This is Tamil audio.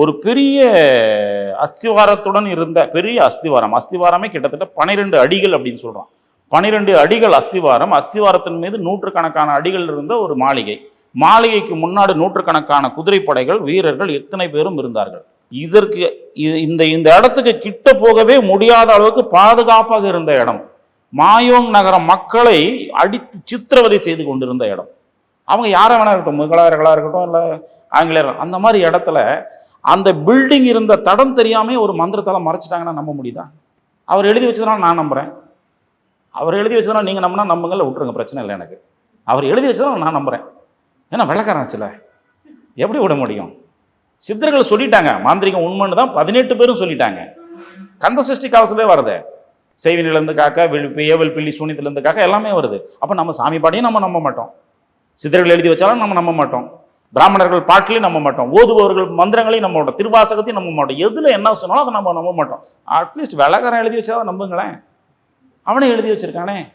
ஒரு பெரிய அஸ்திவாரத்துடன் இருந்த பெரிய அஸ்திவாரம் அஸ்திவாரமே கிட்டத்தட்ட பனிரெண்டு அடிகள் அப்படின்னு சொல்கிறான் பனிரெண்டு அடிகள் அஸ்திவாரம் அஸ்திவாரத்தின் மீது நூற்றுக்கணக்கான அடிகள் இருந்த ஒரு மாளிகை. மாளிகைக்கு முன்னாடி நூற்றுக்கணக்கான குதிரைப்படைகள் வீரர்கள் எத்தனை பேரும் இருந்தார்கள். இதற்கு இந்த இந்த இடத்துக்கு கிட்ட போகவே முடியாத அளவுக்கு பாதுகாப்பாக இருந்த இடம். மாயோங் நகர மக்களை அடித்து சித்திரவதை செய்து கொண்டிருந்த இடம். அவங்க யாரை வேணா இருக்கட்டும் முகலாயர்களாக இருக்கட்டும் இல்லை ஆங்கிலேயர் அந்த மாதிரி இடத்துல அந்த பில்டிங் இருந்த தடம் தெரியாமல் ஒரு மந்திரத்தால் மறைச்சிட்டாங்கன்னா நம்ப முடியுதா? அவர் எழுதி வச்சதுனால நான் நம்புகிறேன் அவர் எழுதி வச்சதுனால நீங்கள் நம்பினா நம்புங்கல்ல விட்டுருங்க பிரச்சனை இல்லை எனக்கு. அவர் எழுதி வச்சதுனால நான் நம்புகிறேன் ஏன்னா வெள்ளக்காரன் எப்படி விட முடியும்? சித்தர்கள் சொல்லிட்டாங்க மாந்திரிகம் உண்மைன்னு தான் பதினெட்டு பேரும் சொல்லிட்டாங்க. கந்த சஷ்டி கவசலே வருது. செய்தியிலிருந்து காக்க ஏவல் பிள்ளி சூனியத்திலிருந்து காக்க எல்லாமே வருது. அப்போ நம்ம சாமி பாடியும் நம்ம நம்ப மாட்டோம். சித்தர்கள் எழுதி வச்சாலும் நம்ம நம்ப மாட்டோம். பிராமணர்கள் பாட்டிலையும் நம்ப மாட்டோம். ஓதுபவர்கள் மந்திரங்களையும் நம்மளோட மாட்டோம். திருவாசகத்தையும் நம்ப மாட்டோம். எதில் என்ன சொன்னாலும் அதை நம்ம நம்ப மாட்டோம். அட்லீஸ்ட் வெள்ளக்காரன் எழுதி வச்சாதான் நம்புங்களேன். அவனே எழுதி வச்சிருக்கானே.